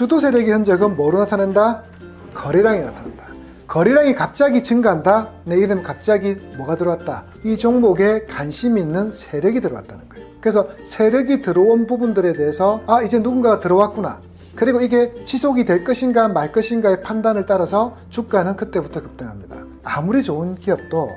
주도 세력의 흔적은 뭐로 나타난다? 거래량이 나타난다. 거래량이 갑자기 증가한다. 내일은 갑자기 뭐가 들어왔다. 이 종목에 관심 있는 세력이 들어왔다는 거예요. 그래서 세력이 들어온 부분들에 대해서 아 이제 누군가가 들어왔구나. 그리고 이게 지속이 될 것인가 말 것인가의 판단을 따라서 주가는 그때부터 급등합니다. 아무리 좋은 기업도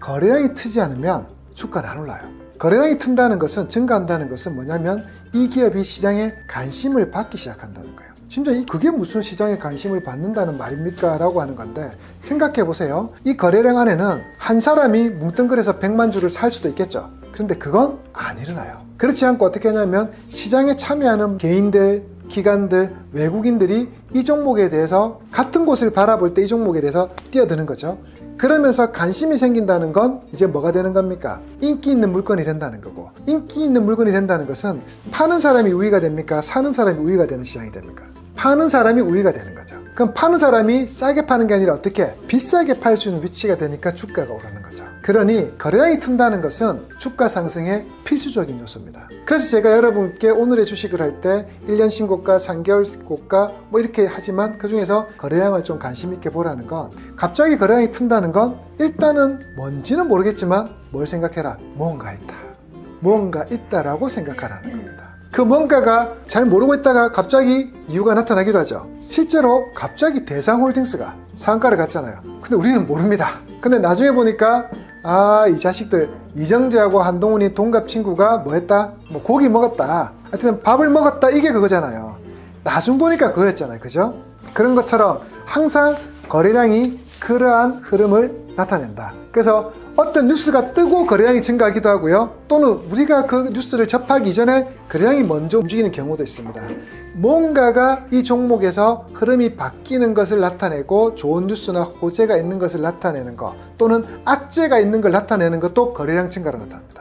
거래량이 트지 않으면 주가는 안 올라요. 거래량이 튼다는 것은 증가한다는 것은 뭐냐면 이 기업이 시장에 관심을 받기 시작한다는 거예요. 심지어 이 그게 무슨 시장에 관심을 받는다는 말입니까? 라고 하는 건데 생각해 보세요. 이 거래량 안에는 한 사람이 뭉뚱그려서 100만 주를 살 수도 있겠죠. 그런데 그건 안 일어나요. 그렇지 않고 어떻게 하냐면 시장에 참여하는 개인들, 기관들, 외국인들이 이 종목에 대해서 같은 곳을 바라볼 때 이 종목에 대해서 뛰어드는 거죠. 그러면서 관심이 생긴다는 건 이제 뭐가 되는 겁니까? 인기 있는 물건이 된다는 거고 인기 있는 물건이 된다는 것은 파는 사람이 우위가 됩니까? 사는 사람이 우위가 되는 시장이 됩니까? 파는 사람이 우위가 되는 거죠. 그럼 파는 사람이 싸게 파는 게 아니라 어떻게 비싸게 팔 수 있는 위치가 되니까 주가가 오르는 거죠. 그러니 거래량이 튼다는 것은 주가 상승의 필수적인 요소입니다. 그래서 제가 여러분께 오늘의 주식을 할 때 1년 신고가, 3개월 고가 뭐 이렇게 하지만 그 중에서 거래량을 좀 관심 있게 보라는 건 갑자기 거래량이 튼다는 건 일단은 뭔지는 모르겠지만 뭘 생각해라. 뭔가 있다. 뭔가 있다라고 생각하라는 겁니다. 그 뭔가가 잘 모르고 있다가 갑자기 이유가 나타나기도 하죠. 실제로 갑자기 대상홀딩스가 상가를 갔잖아요. 근데 우리는 모릅니다. 근데 나중에 보니까 아 이 자식들 이정재하고 한동훈이 동갑 친구가 뭐 했다? 뭐 고기 먹었다. 하여튼 밥을 먹었다 이게 그거잖아요. 나중 보니까 그거였잖아요. 그죠? 그런 것처럼 항상 거래량이 그러한 흐름을 나타낸다. 그래서 어떤 뉴스가 뜨고 거래량이 증가하기도 하고요. 또는 우리가 그 뉴스를 접하기 전에 거래량이 먼저 움직이는 경우도 있습니다. 뭔가가 이 종목에서 흐름이 바뀌는 것을 나타내고 좋은 뉴스나 호재가 있는 것을 나타내는 것 또는 악재가 있는 걸 나타내는 것도 거래량 증가로 나타납니다.